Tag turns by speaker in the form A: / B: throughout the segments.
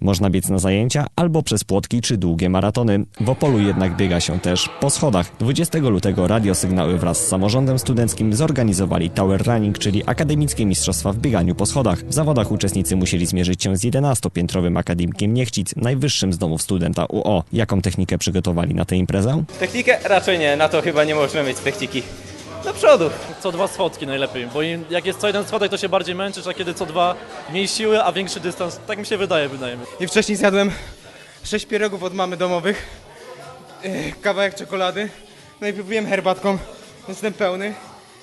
A: Można biec na zajęcia albo przez płotki czy długie maratony. W Opolu jednak biega się też po schodach. 20 lutego radiosygnały wraz z samorządem studenckim zorganizowali Tower Running, czyli akademickie mistrzostwa w bieganiu po schodach. W zawodach uczestnicy musieli zmierzyć się z 11-piętrowym akademikiem Niechcic, najwyższym z domów studenta UO. Jaką technikę przygotowali na tę imprezę?
B: Technikę? Raczej nie, na to chyba nie możemy mieć techniki. Do przodu.
C: Co dwa schodki najlepiej, bo im- jak jest co jeden schodek, to się bardziej męczysz, a kiedy co dwa mniej siły, a większy dystans, tak mi się wydaje bynajmniej.
D: I wcześniej zjadłem sześć pierogów od mamy domowych, kawałek czekolady, no i wypiłem herbatką, jestem pełny.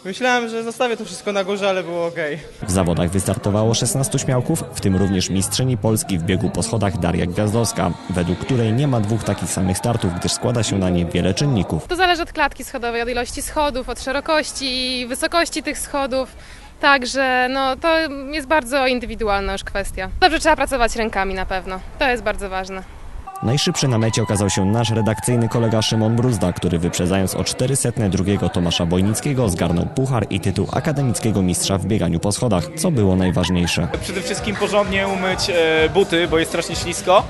D: Myślałem, że zostawię to wszystko na górze, ale było ok.
A: W zawodach wystartowało 16 śmiałków, w tym również mistrzyni Polski w biegu po schodach Daria Gwiazdowska, według której nie ma dwóch takich samych startów, gdyż składa się na nie wiele czynników.
E: To zależy od klatki schodowej, od ilości schodów, od szerokości i wysokości tych schodów. Także no, to jest bardzo indywidualna już kwestia. Dobrze trzeba pracować rękami na pewno. To jest bardzo ważne.
A: Najszybszy na mecie okazał się nasz redakcyjny kolega Szymon Bruzda, który wyprzedzając o 400 drugiego Tomasza Bojnickiego zgarnął puchar i tytuł akademickiego mistrza w bieganiu po schodach, co było najważniejsze.
B: Przede wszystkim porządnie umyć e, buty, bo jest strasznie ślisko.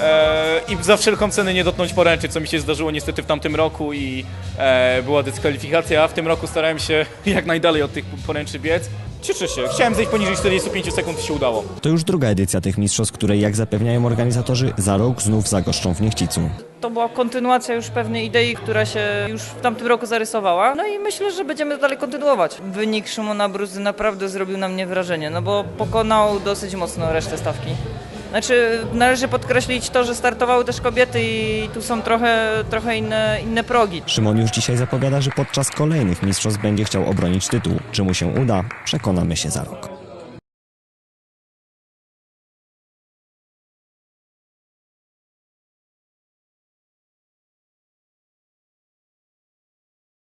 B: E, I za wszelką cenę nie dotknąć poręczy, co mi się zdarzyło niestety w tamtym roku i e, była dyskwalifikacja. W tym roku starałem się jak najdalej od tych poręczy biec. Cieszę się, chciałem zejść poniżej 45 sekund i się udało.
A: To już druga edycja tych mistrzostw, której jak zapewniają organizatorzy za rok znów zagoszczą w Niechcicu.
F: To była kontynuacja już pewnej idei, która się już w tamtym roku zarysowała. No i myślę, że będziemy to dalej kontynuować. Wynik Szymona Bruzy naprawdę zrobił na mnie wrażenie, no bo pokonał dosyć mocno resztę stawki. Znaczy, należy podkreślić to, że startowały też kobiety i tu są trochę, trochę inne, inne progi.
A: Szymon już dzisiaj zapowiada, że podczas kolejnych mistrzostw będzie chciał obronić tytuł. Czy mu się uda? Przekonamy się za rok.